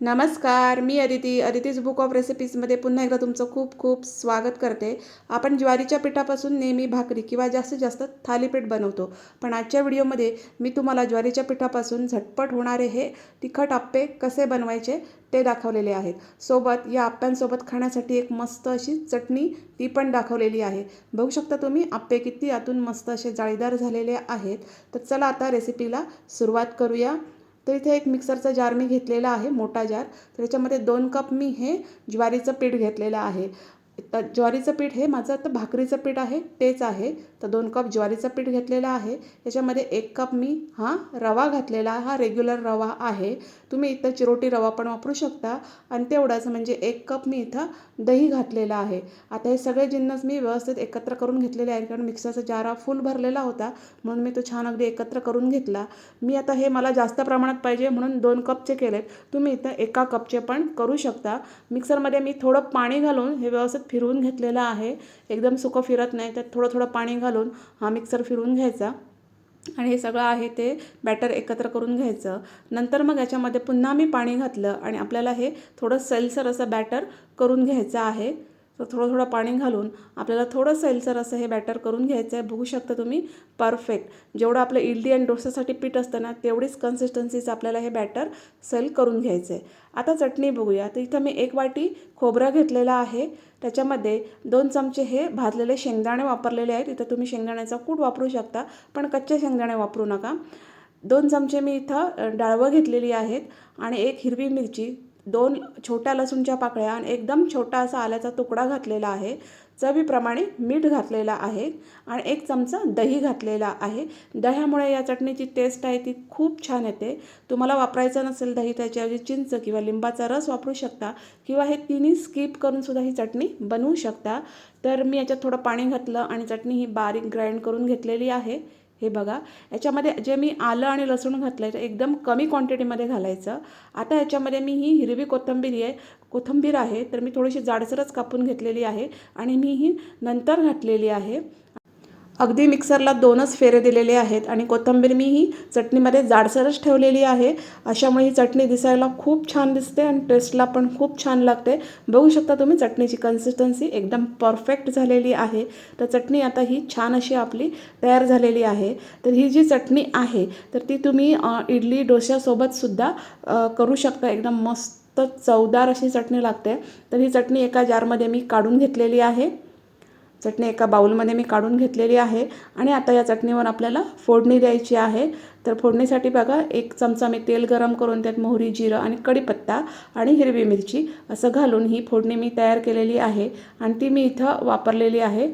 नमस्कार मी Aditi. Aditi's book of रेसिपीजमध्ये पुन्हा एकदा तुमचं खूप खूप स्वागत करते. आपण ज्वारीच्या पिठापासून नेहमी भाकरी किंवा जास्तीत जास्त थालीपीठ बनवतो. पण आजच्या व्हिडिओमध्ये मी तुम्हाला ज्वारीच्या पिठापासून झटपट होणारे हे तिखट आप्पे कसे बनवायचे ते दाखवलेले आहेत. सोबत या आप्प्यांसोबत खाण्यासाठी एक मस्त अशी चटणी ती पण दाखवलेली आहे. बघू शकता तुम्ही आप्पे किती आतून मस्त असे जाळीदार झालेले आहेत. तर चला आता रेसिपीला सुरुवात करूया. तर इथे एक मिक्सरचा जार मी घेतलेला आहे मोठा जार. तर त्याच्यामध्ये दोन कप मी हे ज्वारीचं पीठ घेतलेलं आहे. तर ज्वारीचं पीठ हे माझं आता भाकरीचं पीठ आहे तेच आहे. तर दोन कप ज्वारीचं पीठ घेतलेलं आहे. त्याच्यामध्ये एक कप मी हा रवा घातलेला हा रेग्युलर रवा आहे. तुम्ही इथं चिरोटी रवा पण वापरू शकता. आणि तेवढाच म्हणजे एक कप मी इथं दही घातलेलं आहे. आता हे सगळे जिन्नस मी व्यवस्थित एकत्र करून घेतलेले आहेत कारण मिक्सरचा जारा फुल भरलेला होता. म्हणून मी तो छान अगदी एकत्र करून घेतला. मी आता हे मला जास्त प्रमाणात पाहिजे म्हणून दोन कपचे केलेत. तुम्ही इथं एका कपचे पण करू शकता. मिक्सरमध्ये मी थोडं पाणी घालून हे व्यवस्थित फिरवून घेतलेलं आहे. एकदम सुकं फिरत नाही त्यात थोडं थोडं पाणी घालून हा मिक्सर फिरवून घ्यायचा. आणि हे सगळं आहे ते बॅटर एकत्र करून घ्यायचं. नंतर मग याच्यामध्ये पुन्हा मी पाणी घातलं आणि आपल्याला हे थोडं सैलसर असं बॅटर करून घ्यायचं आहे. तर थोडं थोडं पाणी घालून आपल्याला थोडं सैलसर असं हे बॅटर करून घ्यायचं आहे. बघू शकता तुम्ही परफेक्ट जेवढं आपलं इडली आणि डोसासाठी पीठ असतं ना तेवढीच कन्सिस्टन्सीचं आपल्याला हे बॅटर सैल करून घ्यायचं आहे. आता चटणी बघूया. तर इथं मी एक वाटी खोबरं घेतलेला आहे. त्याच्यामध्ये दोन चमचे हे भाजलेले शेंगदाणे वापरलेले आहेत. इथं तुम्ही शेंगदाण्याचा कूट वापरू शकता पण कच्चे शेंगदाणे वापरू नका. दोन चमचे मी इथं डाळवं घेतलेली आहेत आणि एक हिरवी मिरची दोन छोट्या लसूणच्या पाकळ्या आणि एकदम छोटा असा आल्याचा तुकडा घातलेला आहे. चवीप्रमाणे मीठ घातलेला आहे आणि एक चमचा दही घातलेला आहे. दह्यामुळे या चटणीची टेस्ट आहे ती खूप छान येते. तुम्हाला वापरायचं नसेल दही त्याच्याऐवजी चिंच किंवा लिंबाचा रस वापरू शकता किंवा हे तिन्ही स्किप करूनसुद्धा ही चटणी बनवू शकता. तर मी याच्यात थोडं पाणी घातलं आणि चटणी ही बारीक ग्राइंड करून घेतलेली आहे. हे बघा. याच्यामध्ये जे मी आलं आणि लसूण घातलं आहे एकदम कमी क्वांटिटीमध्ये घालायचं. आता याच्यामध्ये मी ही हिरवी कोथंबीर आहे कोथिंबीर आहे तर मी थोडीशी जाडसरच कापून घेतलेली आहे आणि मी ही नंतर घातलेली आहे. अगदी मिक्सरला दोनच फेरे दिलेले आहेत आणि कोथिंबीर मी ही चटणीमध्ये जाडसरच ठेवलेली आहे. अशामुळे ही चटणी दिसायला खूप छान दिसते आणि टेस्टला पण खूप छान लागते. बघू शकता तुम्ही चटणीची कन्सिस्टन्सी एकदम परफेक्ट झालेली आहे. तर चटणी आता ही छान अशी आपली तयार झालेली आहे. तर ही जी चटणी आहे तर ती तुम्ही इडली डोश्यासोबतसुद्धा करू शकता. एकदम मस्त चवदार अशी चटणी लागते. तर ही चटणी एका जारमध्ये मी काढून घेतलेली आहे. चटणी एका बाऊलमध्ये मी काढून घेतलेली आहे आणि आता या चटणीवर आपल्याला फोडणी द्यायची आहे. तर फोडणीसाठी बघा एक चमचा मी तेल गरम करून त्यात मोहरी जिरं आणि कढीपत्ता आणि हिरवी मिरची असं घालून ही फोडणी मी तयार केलेली आहे आणि ती मी इथं वापरलेली आहे.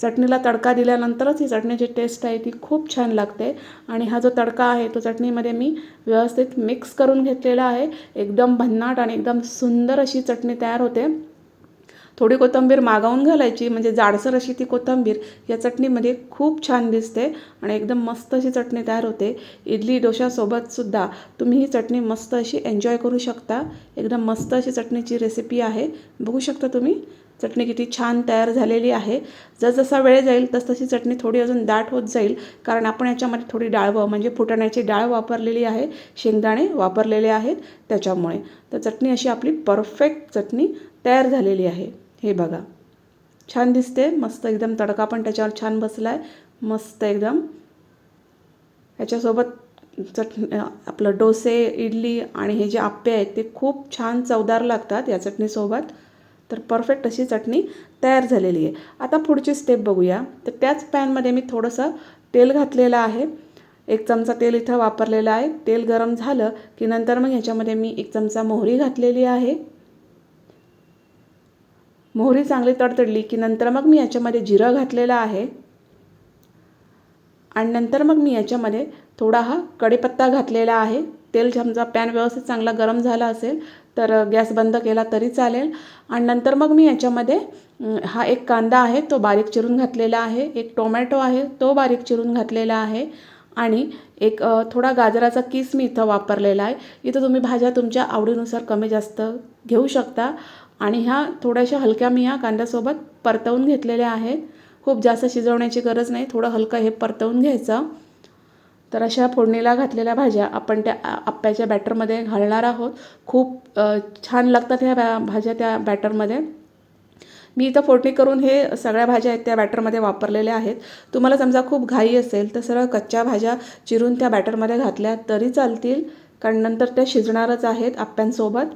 चटणीला तडका दिल्यानंतरच ही चटणीची टेस्ट आहे ती खूप छान लागते आणि हा जो तडका आहे तो चटणीमध्ये मी व्यवस्थित मिक्स करून घेतलेला आहे. एकदम भन्नाट आणि एकदम सुंदर अशी चटणी तयार होते. थोडी कोथिंबीर मागवून घालायची म्हणजे जाडसर अशी ती कोथिंबीर या चटणीमध्ये खूप छान दिसते आणि एकदम मस्त अशी चटणी तयार होते. इडली डोशासोबतसुद्धा तुम्ही ही चटणी मस्त अशी एन्जॉय करू शकता. एकदम मस्त अशी चटणीची रेसिपी आहे. बघू शकता तुम्ही चटणी किती छान तयार झालेली आहे. जसजसा वेळ जाईल तसतशी चटणी थोडी अजून दाट होत जाईल कारण आपण याच्यामध्ये थोडी डाळवं म्हणजे फुटाण्याची डाळ वापरलेली आहे शेंगदाणे वापरलेले आहेत त्याच्यामुळे. तर चटणी अशी आपली परफेक्ट चटणी तयार झालेली आहे. हे बघा. छान दिसते. मस्त एकदम तडका पण त्याच्यावर छान बसला आहे मस्त एकदम. ह्याच्यासोबत चट आपलं डोसे इडली आणि हे जे आप्पे आहेत ते खूप छान चवदार लागतात या चटणीसोबत. तर परफेक्ट अशी चटणी तयार झालेली आहे. आता पुढची स्टेप बघूया. तर त्याच पॅनमध्ये मी थोडंसं तेल घातलेलं आहे. एक चमचा तेल इथं वापरलेलं आहे. तेल गरम झालं की नंतर मग ह्याच्यामध्ये मी एक चमचा मोहरी घातलेली आहे. मोहरी चांगली तडतडली की नंतर मग मी याच्यामध्ये जिरं घातलेलं आहे. आणि नंतर मग मी याच्यामध्ये थोडा हा कढीपत्ता घातलेला आहे. तेल समजा पॅन व्यवस्थित चांगला गरम झाला असेल तर गॅस बंद केला तरी चालेल. आणि नंतर मग मी याच्यामध्ये हा एक कांदा आहे तो बारीक चिरून घातलेला आहे. एक टोमॅटो आहे तो बारीक चिरून घातलेला आहे. आणि एक थोडा गाजराचा किस मी इथं वापरलेला आहे. इथं तुम्ही भाज्या तुमच्या आवडीनुसार कमी जास्त घेऊ शकता. आणि ह्या थोड्याशा हलक्या मी ह्या कांद्यासोबत परतवून घेतलेल्या आहेत. खूप जास्त शिजवण्याची गरज नाही. थोडं हलकं हे परतवून घ्यायचं. तर अशा फोडणीला घातलेल्या भाज्या आपण त्या आप्प्याच्या बॅटरमध्ये घालणार आहोत. खूप छान लागतात ह्या भा भाज्या त्या बॅटरमध्ये. मी इथं फोडणी करून हे सगळ्या भाज्या आहेत त्या बॅटरमध्ये वापरलेल्या आहेत. तुम्हाला समजा खूप घाई असेल तर सरळ कच्च्या भाज्या चिरून त्या बॅटरमध्ये घातल्या तरी चालतील. कारण नंतर त्या शिजणारच आहेत आप्प्यांसोबत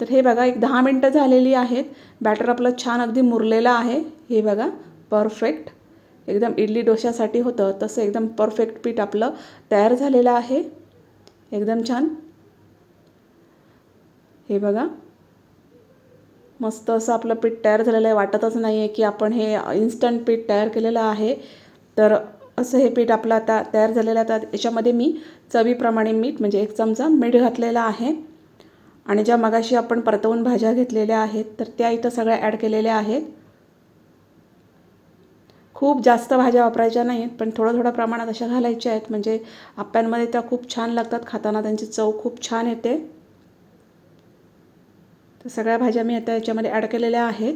तर हे बघा एक दहा मिनटं झालेली आहेत. बॅटर आपलं छान अगदी मुरलेलं आहे. हे बघा परफेक्ट एकदम इडली डोश्यासाठी होतं तसं एकदम परफेक्ट पीठ आपलं तयार झालेलं आहे. एकदम छान. हे बघा मस्त असं आपलं पीठ तयार झालेलं आहे. वाटतच नाही आहे की आपण हे इन्स्टंट पीठ तयार केलेलं आहे. तर असं हे पीठ आपलं आता तयार झालेलं आहे. तर याच्यामध्ये मी चवीप्रमाणे मीठ म्हणजे एक चमचा मीठ घातलेला आहे. आणि ज्या मगाशी आपण परतवून भाज्या घेतलेल्या आहेत तर त्या इथं सगळ्या ॲड केलेल्या आहेत. खूप जास्त भाज्या वापरायच्या नाहीत पण थोडं थोड्या प्रमाणात अशा घालायच्या आहेत. म्हणजे आप्प्यांमध्ये त्या खूप छान लागतात खाताना त्यांची चव खूप छान येते. तर सगळ्या भाज्या मी आता याच्यामध्ये ॲड केलेल्या आहेत.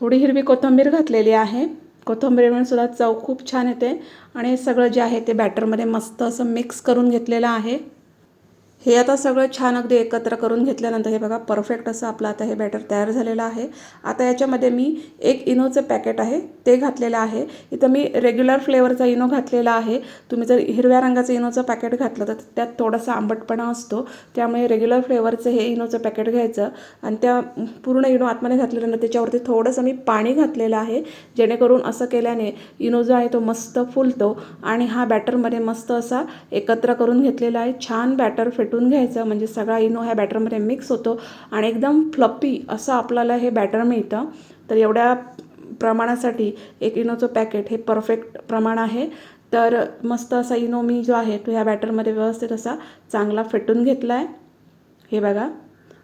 थोडी हिरवी कोथिंबीर घातलेली आहे. कोथिंबीरमुळे सुद्धा चव खूप छान येते. आणि सगळं जे आहे ते बॅटरमध्ये मस्त असं मिक्स करून घेतलेलं आहे. हे आता सगळं छान अगदी एकत्र करून घेतल्यानंतर हे बघा परफेक्ट असं आपलं आता हे बॅटर तयार झालेलं आहे. आता याच्यामध्ये मी एक इनोचं पॅकेट आहे ते घातलेलं आहे. इथं मी रेग्युलर फ्लेवरचा इनो घातलेला आहे. तुम्ही जर हिरव्या रंगाचं इनोचं पॅकेट घातलं तर त्यात थोडासा आंबटपणा असतो. त्यामुळे रेग्युलर फ्लेवरचं हे इनोचं पॅकेट घ्यायचं आणि त्या पूर्ण इनो आतमध्ये घातल्यानंतर त्याच्यावरती थोडंसं मी पाणी घातलेलं आहे. जेणेकरून असं केल्याने इनो जो आहे तो मस्त फुलतो आणि हा बॅटरमध्ये मस्त असा एकत्र करून घेतलेला आहे. छान बॅटर फेटून घ्यायचं. म्हणजे सगळा इनो ह्या बॅटरमध्ये मिक्स होतो. आणि एकदम फ्लपी असं आपल्याला हे बॅटर मिळतं. तर एवढ्या प्रमाणासाठी एक इनोचं पॅकेट हे परफेक्ट प्रमाण आहे. तर मस्त असा इनो मी जो आहे तो ह्या बॅटरमध्ये व्यवस्थित असा चांगला फेटून घेतला आहे हे बघा.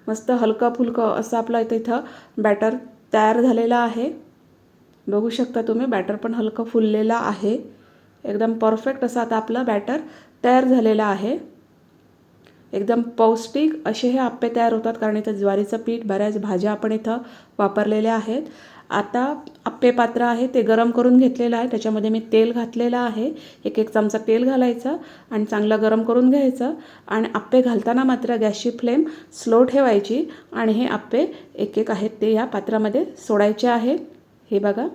मस्त हलकं फुलकं असं आपलं इथं इथं बॅटर तयार झालेलं आहे. बघू शकता तुम्ही बॅटर पण हलकं फुललेलं आहे. एकदम परफेक्ट असं आता आपलं बॅटर तयार झालेलं आहे. एकदम पौष्टिक असे हे आप्पे तयार होतात कारण इथं ज्वारीचं पीठ बऱ्याच भाज्या आपण इथं वापरलेल्या आहेत. आता आप्पे पात्र आहे ते गरम करून घेतलेलं आहे. त्याच्यामध्ये मी तेल घातलेलं आहे. एक एक चमचा तेल घालायचं आणि चांगलं गरम करून घ्यायचं. आणि आप्पे घालताना मात्र गॅसची फ्लेम स्लो ठेवायची आणि हे आप्पे एक एक आहेत ते या पात्रामध्ये सोडायचे आहेत. हे बघा.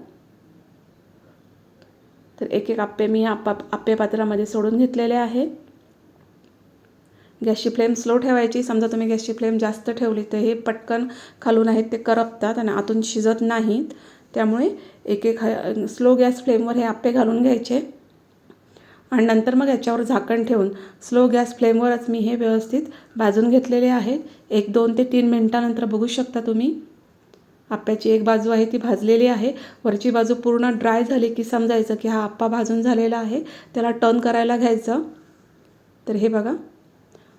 तर एक एक आप्पे मी ह्या आप्पा आप्पे पात्रामध्ये सोडून घेतलेले आहेत. गॅसची फ्लेम स्लो ठेवायची. समजा तुम्ही गॅसची फ्लेम जास्त ठेवली तर हे पटकन खालून आहेत ते करपतात आणि आतून शिजत नाहीत. त्यामुळे एक एक स्लो गॅस फ्लेमवर हे आप्पे घालून घ्यायचे. आणि नंतर मग याच्यावर झाकण ठेवून स्लो गॅस फ्लेमवरच मी हे व्यवस्थित भाजून घेतलेले आहे. एक दोन ते तीन मिनटानंतर बघू शकता तुम्ही. आप्याची एक बाजू आहे ती भाजलेली आहे. वरची बाजू पूर्ण ड्राय झाली की समजायचं की हा आप्पा भाजून झालेला आहे. त्याला टर्न करायला घ्यायचं. तर हे बघा.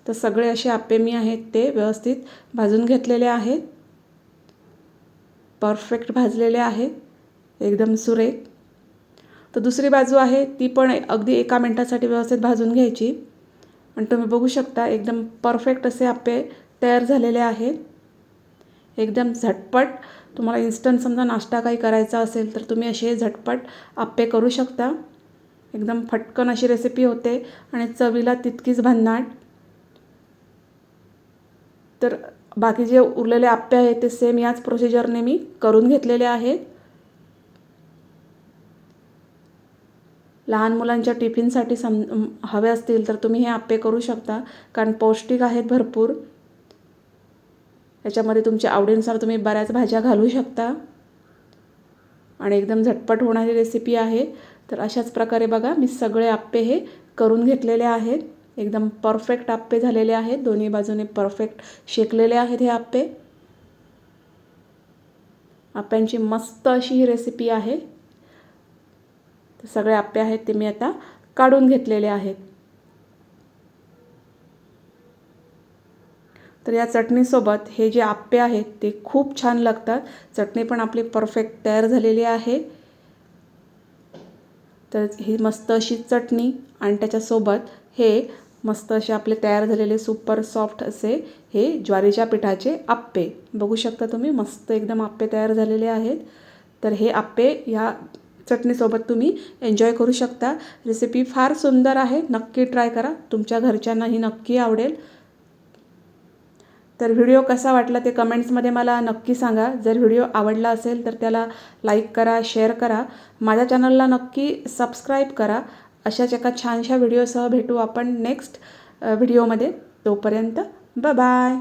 तर सगळे असे आप्पे मी आहेत ते व्यवस्थित भाजून घेतलेले आहेत. परफेक्ट भाजलेले आहेत. एकदम सुरेख. तर दुसरी बाजू आहे ती पण अगदी एका मिनटासाठी व्यवस्थित भाजून घ्यायची. आणि तुम्ही बघू शकता एकदम परफेक्ट असे आप्पे तयार झालेले आहेत. एकदम झटपट. तुम्हाला इन्स्टंट समजा नाश्ता काही करायचा असेल तर तुम्ही असे झटपट आप्पे करू शकता. एकदम फटकन अशी रेसिपी होते. आणि चवीला तितकीच भन्नाट. तर बाकी जे उरलेले आप्पे आहेत ते सेम याच प्रोसिजरने मी करून घेतलेले आहेत. लहान मुलांच्या टिफिनसाठी सम हवे असतील तर तुम्ही हे आप्पे करू शकता कारण पौष्टिक आहेत भरपूर. याच्यामध्ये तुमच्या आवडीनुसार तुम्ही बऱ्याच भाज्या घालू शकता. आणि एकदम झटपट होणारी रेसिपी आहे. तर अशाच प्रकारे बघा मी सगळे आप्पे हे करून घेतलेले आहेत. एकदम परफेक्ट आप्पे झालेले आहेत. दोन्ही बाजूने परफेक्ट शेकलेले आहेत हे आप्पे. आप्यांची मस्त अशी ही रेसिपी आहे. तर सगळे आप्पे आहेत ते मी आता काढून घेतलेले आहेत. तर या चटणीसोबत हे जे आप्पे आहेत ते खूप छान लागतात. चटणी पण आपली परफेक्ट तयार झालेली आहे. तर ही मस्त अशी चटणी आणि त्याच्यासोबत हे मस्त असे आपले तयार झालेले सुपर सॉफ्ट असे हे ज्वारीच्या पिठाचे आप्पे. बघू शकता तुम्ही मस्त एकदम आप्पे तयार झालेले आहेत. तर हे आप्पे या चटणीसोबत तुम्ही एन्जॉय करू शकता. रेसिपी फार सुंदर आहे नक्की ट्राय करा. तुमच्या घरच्यांनाही नक्की आवडेल. तर व्हिडिओ कसा वाटला ते कमेंट्समध्ये मला नक्की सांगा. जर व्हिडिओ आवडला असेल तर त्याला लाईक करा शेअर करा. माझ्या चॅनलला नक्की सबस्क्राईब करा. अशाच एका छानशा व्हिडिओसह भेटू आपण नेक्स्ट व्हिडिओमध्ये. तोपर्यंत ब बाय